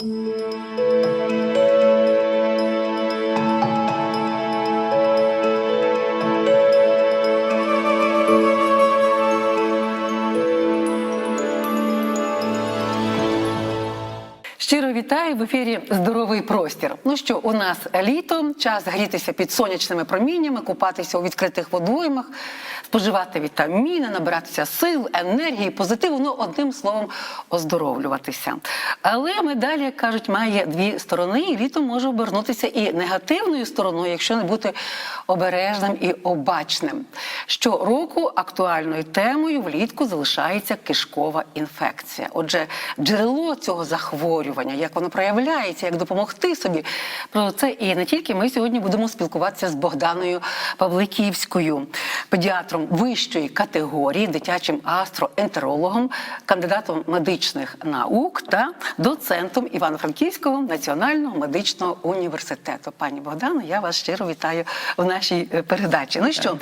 Щиро вітаю в ефірі Здоровий простір. Ну що, у нас літо, час грітися під сонячними проміннями, купатися у відкритих водоймах, споживати вітаміни, набиратися сил, енергії, позитиву. Ну, одним словом, оздоровлюватися. Але медаль, кажуть, має дві сторони, і літо може обернутися і негативною стороною, якщо не бути обережним і обачним. Щороку актуальною темою влітку залишається кишкова інфекція. Отже, джерело цього захворювання, як воно проявляється, як допомогти собі. Про це і не тільки ми сьогодні будемо спілкуватися з Богданою Павликівською, педіатром вищої категорії, дитячим астроентерологом, кандидатом медичних наук та доцентом Івано-Франківського національного медичного університету. Пані Богдано, я вас щиро вітаю в нашій е, передачі. Ну що,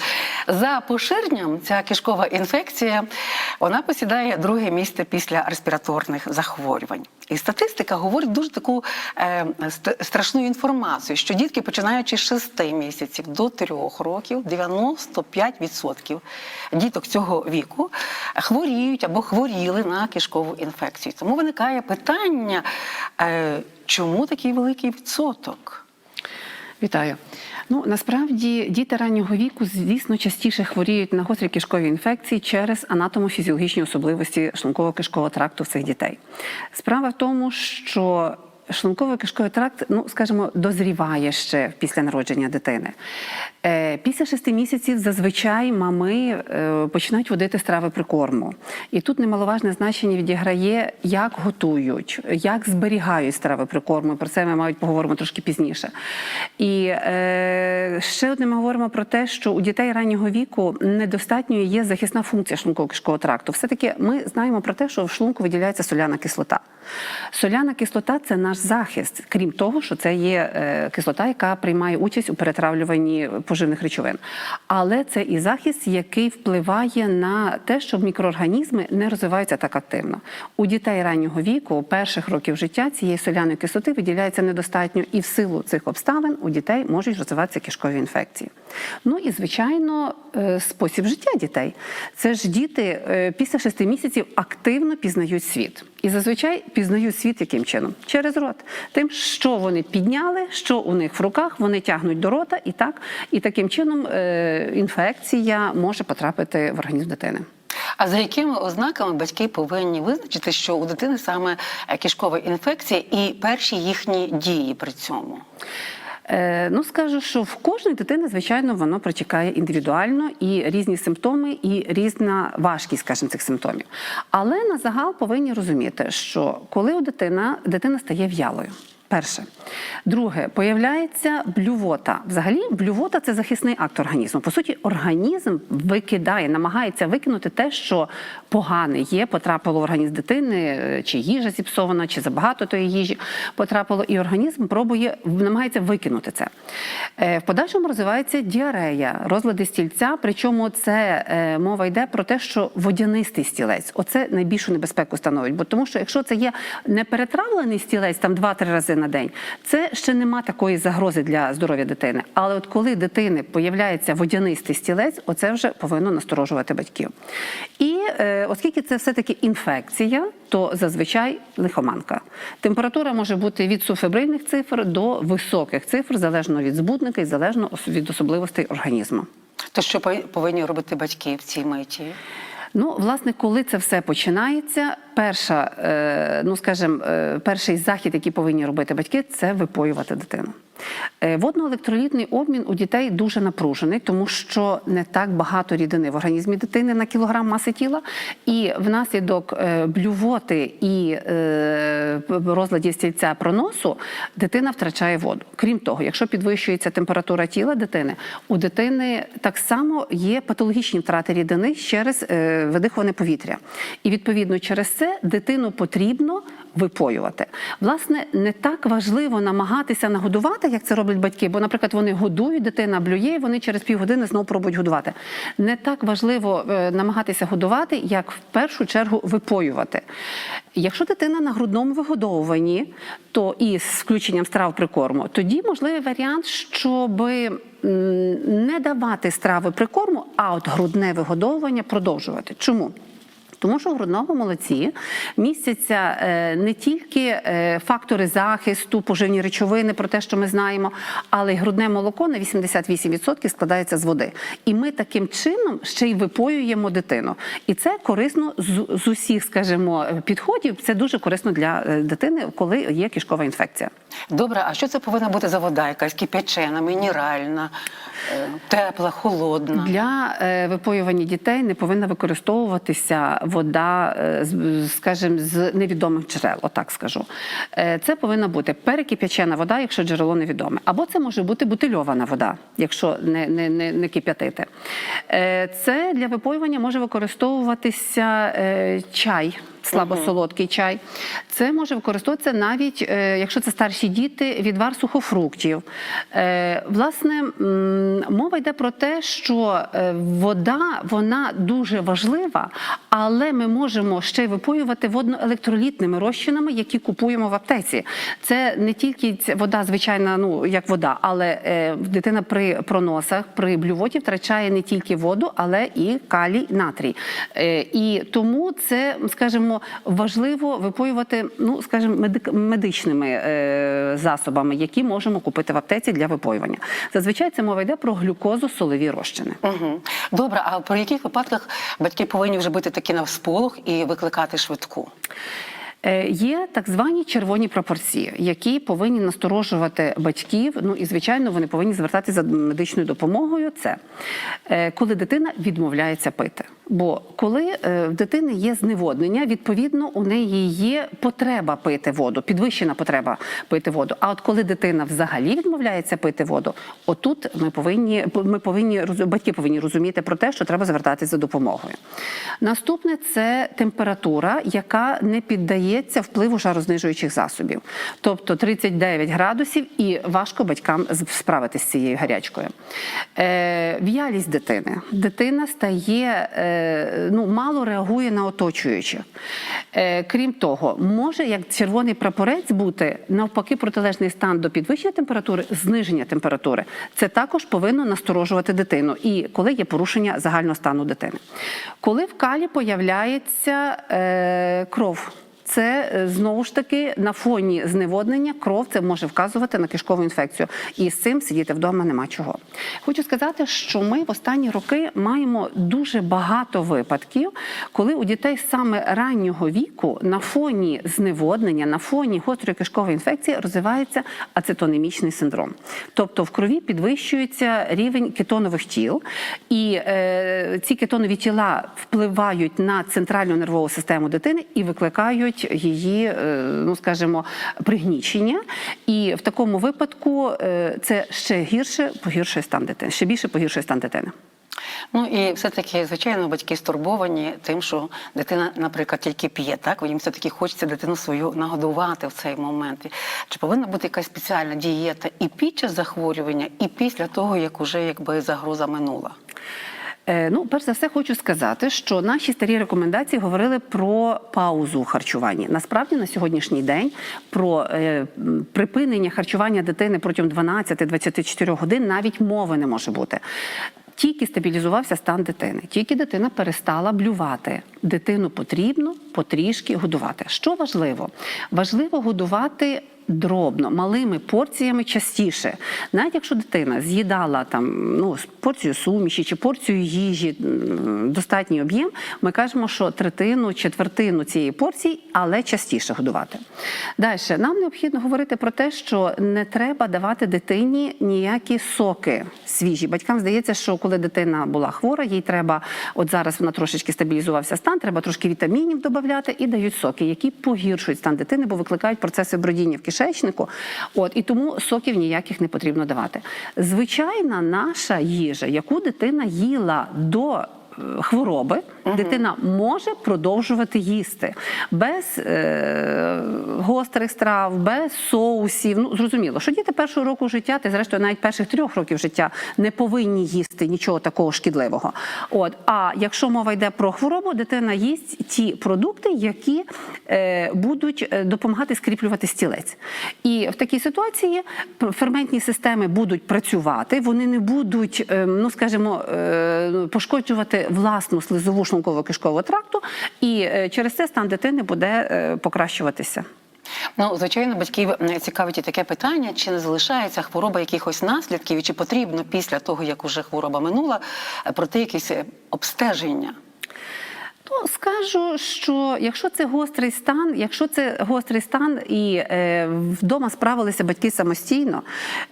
за поширенням ця кишкова інфекція вона посідає друге місце після респіраторних захворювань. І статистика говорить дуже таку е, страшну інформацію, що дітки, починаючи з 6 місяців до 3 років, 95% діток цього віку хворіють або хворіли на кишкову інфекцію. Тому виникає питання, е, чому такий великий відсоток? Вітаю. Ну насправді діти раннього віку, звісно, частіше хворіють на гострі кишкові інфекції через анатомофізіологічні особливості шлунково-кишкового тракту в цих дітей. Справа в тому, що Шлунково-кишковий тракт, ну скажімо, дозріває ще після народження дитини. Е, Після шести місяців зазвичай мами е, починають водити страви прикорму. І тут немаловажне значення відіграє, як готують, як зберігають страви прикорму. Про це ми мають поговоримо трошки пізніше. І е, ще одне ми говоримо про те, що у дітей раннього віку недостатньою є захисна функція шлунково-кишкового тракту. Все-таки ми знаємо про те, що в шлунку виділяється соляна кислота. Соляна кислота це наш захист, крім того, що це є е, кислота, яка приймає участь у перетравлюванні поживних речовин. Але це і захист, який впливає на те, щоб мікроорганізми не розвиваються так активно. У дітей раннього віку, перших років життя, цієї соляної кислоти виділяється недостатньо, і в силу цих обставин у дітей можуть розвиватися кишкові інфекції. Ну і звичайно, е, спосіб життя дітей. Це ж діти е, після шести місяців активно пізнають світ. І зазвичай пізнають світ яким чином? Через рот. Тим, що вони підняли, що у них в руках, вони тягнуть до рота, і так, і таким чином е, інфекція може потрапити в організм дитини. А за якими ознаками батьки повинні визначити, що у дитини саме кишкова інфекція і перші їхні дії при цьому? Е, ну, скажу, що в кожної дитини, звичайно, воно протікає індивідуально і різні симптоми, і різна важкість, скажімо, цих симптомів. Але на загал повинні розуміти, що коли у дитина, дитина стає в'ялою. Перше. Друге, появляється блювота. Взагалі, блювота це захисний акт організму. По суті, організм викидає, намагається викинути те, що погане є, потрапило в організм дитини, е, чи їжа зіпсована, чи забагато тої їжі потрапило, і організм пробує намагається викинути це. Е, В подальшому розвивається діарея, розлади стільця. Причому це е, мова йде про те, що водянистий стілець, оце найбільшу небезпеку становить. Бо тому, що якщо це є неперетравлений стілець, там 2-3 рази на день, це ще нема такої загрози для здоров'я дитини. Але от коли дитини появляється водянистий стілець, оце вже повинно насторожувати батьків. І е, оскільки це все-таки інфекція, то зазвичай лихоманка. Температура може бути від суфебрильних цифр до високих цифр, залежно від збудника і залежно від особливостей організму. То що повинні робити батьки в цій миті? Ну, власне, коли це все починається, перша, е, ну скажімо, е, перший захід, який повинні робити батьки, це випоювати дитину. Е, Водноелектролітний обмін у дітей дуже напружений, тому що не так багато рідини в організмі дитини на кілограм маси тіла, і внаслідок е, блювоти і е, розладів стільця проносу дитина втрачає воду. Крім того, якщо підвищується температура тіла дитини, у дитини так само є патологічні втрати рідини через видихуване повітря. І відповідно через це дитину потрібно випоювати. Власне, не так важливо намагатися нагодувати, як це роблять батьки, бо, наприклад, вони годують, дитина блює, і вони через півгодини знову пробують годувати. Не так важливо е, намагатися годувати, як в першу чергу випоювати. Якщо дитина на грудному вигодовуванні, то і з включенням страв прикорму, тоді можливий варіант, щоб не давати страви прикорму, а от грудне вигодовування продовжувати. Чому? Тому що в грудному молоці містяться е, не тільки е, фактори захисту, поживні речовини, про те, що ми знаємо, але й грудне молоко на 88% складається з води. І ми таким чином ще й випоюємо дитину. І це корисно з, з усіх, скажімо, підходів. Це дуже корисно для е, дитини, коли є кишкова інфекція. Добре, а що це повинна бути за вода? Якась кип'ячена, мінеральна, тепла, холодна? Для випоювання дітей не повинна використовуватися вода, скажем, з- невідомих джерел, отак скажу. Е, Це повинна бути перекип'ячена вода, якщо джерело невідоме. Або це може бути бутильована вода, якщо не, не, не, не кип'ятити. Е, Це для випоювання може використовуватися е, чай. Слабосолодкий чай. Це може використовуватися навіть, е, якщо це старші діти, відвар сухофруктів. Е, Власне, мова йде про те, що е, вода вона дуже важлива, але ми можемо ще випоювати водноелектролітними розчинами, які купуємо в аптеці. Це не тільки вода, звичайна, ну як вода, але дитина при проносах, при блювоті втрачає не тільки воду, але і калій, натрій. І тому це, скажімо, важливо випоювати, ну скажімо, медик- медичними е, засобами, які можемо купити в аптеці для випоювання. Зазвичай це мова йде про глюкозу-солові розчини. Угу. Добре, а при яких випадках батьки повинні вже бути такі на сполох і викликати швидку? Е, Є так звані червоні пропорції, які повинні насторожувати батьків. Ну і звичайно, вони повинні звертатися за медичною допомогою. Це е, коли дитина відмовляється пити. Бо коли е, в дитини є зневоднення, відповідно у неї є потреба пити воду, підвищена потреба пити воду. А от коли дитина взагалі відмовляється пити воду, отут ми повинні ми повинні батьки повинні розуміти про те, що треба звертатися за допомогою. Наступне це температура, яка не піддається впливу жарознижуючих засобів, тобто 39 градусів, і важко батькам справитися з цією гарячкою. Е, в'ялість дитини. Дитина стає е, ну, мало реагує на оточуючих. Е, крім того, може як червоний прапорець бути навпаки протилежний стан до підвищення температури, зниження температури. Це також повинно насторожувати дитину. І коли є порушення загального стану дитини. Коли в калі появляється е, кров. Це е, знову ж таки на фоні зневоднення кров це може вказувати на кишкову інфекцію, і з цим сидіти вдома нема чого. Хочу сказати, що ми в останні роки маємо дуже багато випадків, коли у дітей саме раннього віку на фоні зневоднення, на фоні гострої кишкової інфекції розвивається ацетонемічний синдром. Тобто в крові підвищується рівень кетонових тіл, і е, ці кетонові тіла впливають на центральну нервову систему дитини і викликають її, е, ну скажімо, пригнічення. І в такому випадку е, це ще гірше погіршує стан дитини, ще більше погіршує стан дитини. Ну і все-таки, звичайно, батьки стурбовані тим, що дитина, наприклад, тільки п'є, так? Їм все-таки хочеться дитину свою нагодувати в цей момент. Чи повинна бути якась спеціальна дієта і під час захворювання, і після того, як уже якби загроза минула? Е, Ну, перш за все, хочу сказати, що наші старі рекомендації говорили про паузу у харчуванні. Насправді на сьогоднішній день про е, припинення харчування дитини протягом 12-24 годин навіть мови не може бути. Тільки стабілізувався стан дитини, тільки дитина перестала блювати. Дитину потрібно потрішки годувати. Що важливо? Важливо годувати. Дробно, малими порціями частіше. Навіть якщо дитина з'їдала там ну порцію суміші чи порцію їжі, достатній об'єм, ми кажемо, що третину, четвертину цієї порції, але частіше годувати. Далі нам необхідно говорити про те, що не треба давати дитині ніякі соки свіжі. Батькам здається, що коли дитина була хвора, їй треба, от зараз вона трошечки стабілізувався стан, треба трошки вітамінів додати і дають соки, які погіршують стан дитини, бо викликають процеси бродіння в кишечнику. От і тому соків ніяких не потрібно давати. Звичайна наша їжа, яку дитина їла до е, хвороби, дитина може продовжувати їсти без е, гострих страв, без соусів. Ну зрозуміло, що діти першого року життя, та зрештою навіть перших трьох років життя не повинні їсти нічого такого шкідливого. От а якщо мова йде про хворобу, дитина їсть ті продукти, які е, будуть е, допомагати скріплювати стілець. І в такій ситуації ферментні системи будуть працювати, вони не будуть, е, ну скажімо, е, пошкоджувати власну слизову шлунково-кишкового тракту, і е, через це стан дитини буде е, покращуватися. Ну, звичайно, батьків е, цікавить і таке питання, чи не залишається хвороба якихось наслідків, і чи потрібно після того, як уже хвороба минула, проти якісь обстеження. Ну, скажу, що якщо це гострий стан, якщо це гострий стан і е, вдома справилися батьки самостійно,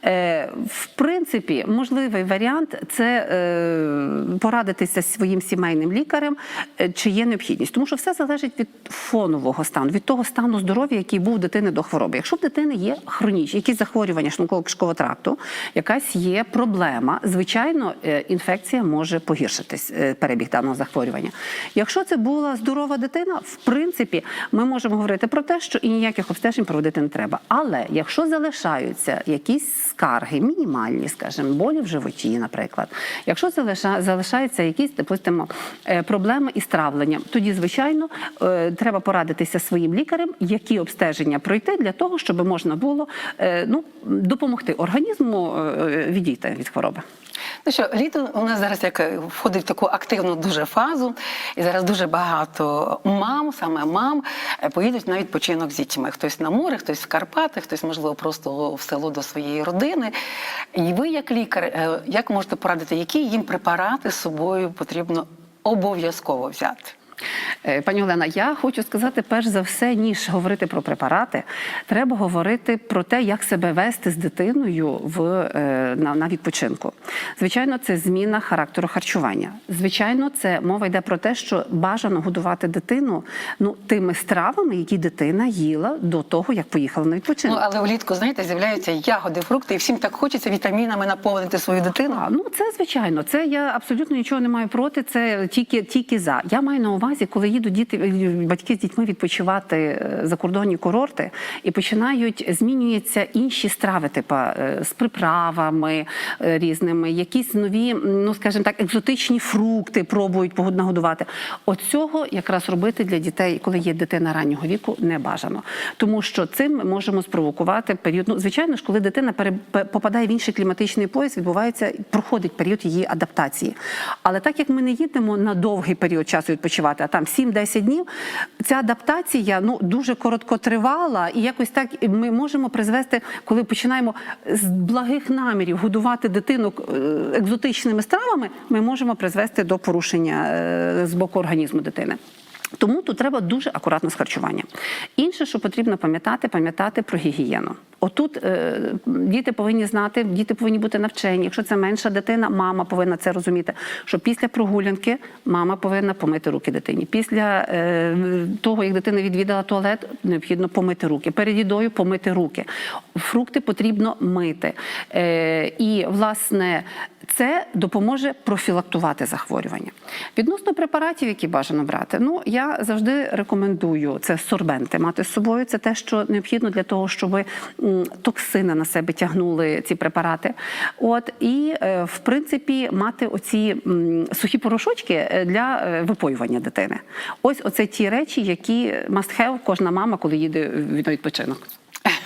е, в принципі, можливий варіант це е, порадитися зі своїм сімейним лікарем, е, чи є необхідність. Тому що все залежить від фонового стану, від того стану здоров'я, який був у дитини до хвороби. Якщо в дитини є хронічні, якісь захворювання шлунково-кишкового тракту, якась є проблема, звичайно, е, інфекція може погіршитись, е, перебіг даного захворювання. Якщо це була здорова дитина, в принципі, ми можемо говорити про те, що і ніяких обстежень проводити не треба. Але якщо залишаються якісь скарги, мінімальні, скажімо, болі в животі, наприклад, якщо залиша, залишаються якісь, допустимо, е, проблеми із травленням, тоді, звичайно, е, треба порадитися своїм лікарем, які обстеження пройти для того, щоб можна було е, ну, допомогти організму відійти від хвороби. Ну що, літо у нас зараз як е, входить в таку активну дуже фазу, і зараз дуже багато мам, саме мам, е, поїдуть на відпочинок з дітьми. Хтось на море, хтось в Карпати, хтось, можливо, просто в село до своєї родини. І ви, як лікар, е, як можете порадити, які їм препарати з собою потрібно обов'язково взяти? Е, Пані Олена, я хочу сказати, перш за все, ніж говорити про препарати, треба говорити про те, як себе вести з дитиною в, е, на, на відпочинку. Звичайно, це зміна характеру харчування. Звичайно, це мова йде про те, що бажано годувати дитину ну, тими стравами, які дитина їла до того, як поїхала на відпочинок. Ну, але влітку, знаєте, з'являються ягоди, фрукти, і всім так хочеться вітамінами наповнити свою дитину. А, ну це звичайно. Це я абсолютно нічого не маю проти. Це тільки тільки за. Я маю на увазі, коли їдуть діти, батьки з дітьми відпочивати е, закордонні курорти і починають змінюються інші страви, типу е, з приправами е, різними, якісь нові, ну скажімо так, екзотичні фрукти пробують нагодувати. От цього якраз робити для дітей, коли є дитина раннього віку, не бажано, тому що цим ми можемо спровокувати період. Ну, звичайно ж, коли дитина попадає в інший кліматичний пояс, відбувається проходить період її адаптації. Але так як ми не їдемо на довгий період часу відпочивати, а там 7-10 днів, ця адаптація ну дуже короткотривала, і якось так ми можемо призвести, коли починаємо з благих намірів годувати дитину е, екзотичними стравами, ми можемо призвести до порушення е, з боку організму дитини. Тому тут треба дуже акуратно з харчуванням. Інше, що потрібно пам'ятати, пам'ятати про гігієну. Отут е, діти повинні знати, діти повинні бути навчені. Якщо це менша дитина, мама повинна це розуміти. Що після прогулянки мама повинна помити руки дитині. Після е, того, як дитина відвідала туалет, необхідно помити руки. Перед їдою помити руки. Фрукти потрібно мити. Е, і власне це допоможе профілактувати захворювання. Відносно препаратів, які бажано брати, ну я завжди рекомендую це сорбенти мати з собою. Це те, що необхідно для того, щоб токсини на себе тягнули ці препарати. От і е, в принципі мати оці сухі порошочки е, для випоювання дитини. Ось оце ті речі, які must have кожна мама, коли їде на відпочинок.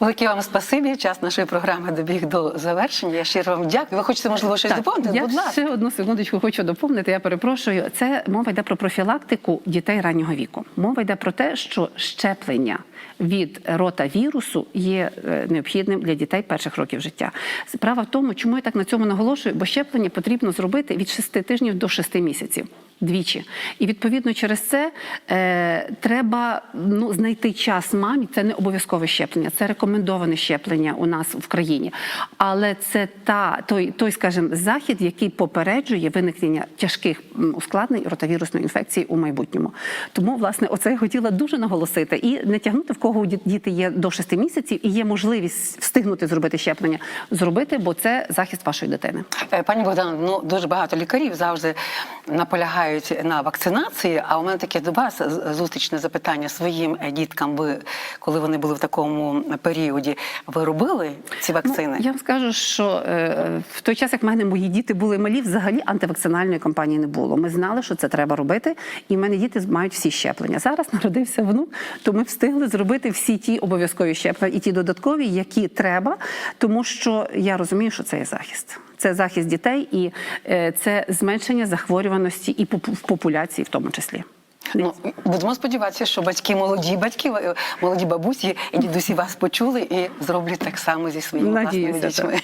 Велике вам спасибі. Час нашої програми добіг до завершення. Я щиро вам дякую. Ви хочете, можливо, щось доповнити? Я Будь ласка. ще одну секундочку хочу доповнити. Я перепрошую. Це мова йде про профілактику дітей раннього віку. Мова йде про те, що щеплення від рота вірусу є е, необхідним для дітей перших років життя. Справа в тому, чому я так на цьому наголошую, бо щеплення потрібно зробити від 6 тижнів до 6 місяців. Двічі, і відповідно через це е, треба ну знайти час мамі. Це не обов'язкове щеплення, це рекомендація. Рекомендоване щеплення у нас в країні, але це та той, той, скажімо, захід, який попереджує виникнення тяжких ускладнень ротавірусної інфекції у майбутньому. Тому, власне, оце я хотіла дуже наголосити і не тягнути в кого ді- діти є до 6 місяців і є можливість встигнути зробити щеплення, зробити, бо це захист вашої дитини. Е, Пані Богдана, ну дуже багато лікарів завжди наполягають на вакцинації. А у мене таке до вас зустрічне запитання своїм е, діткам. Ви коли вони були в такому періоді, ви робили ці вакцини? Ну, я вам скажу, що е, в той час, як в мене мої діти були малі, взагалі антивакцинальної кампанії не було. Ми знали, що це треба робити, і в мене діти мають всі щеплення. Зараз народився внук, то ми встигли зробити всі ті обов'язкові щеплення і ті додаткові, які треба, тому що я розумію, що це є захист. Це захист дітей і е, це зменшення захворюваності і в популяції, в тому числі. Ну будемо сподіватися, що батьки молоді батьки, е, молоді бабусі і дідусі вас почули і зроблять так само зі своїми власними дітьми.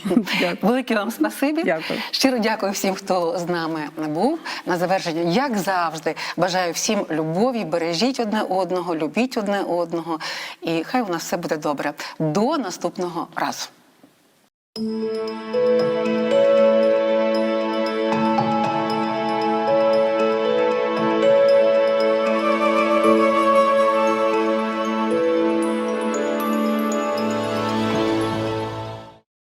Велике вам спасибі. Дякую. Щиро дякую всім, хто з нами був. На завершення, як завжди, бажаю всім любові, бережіть одне одного, любіть одне одного, і хай у нас все буде добре. До наступного разу.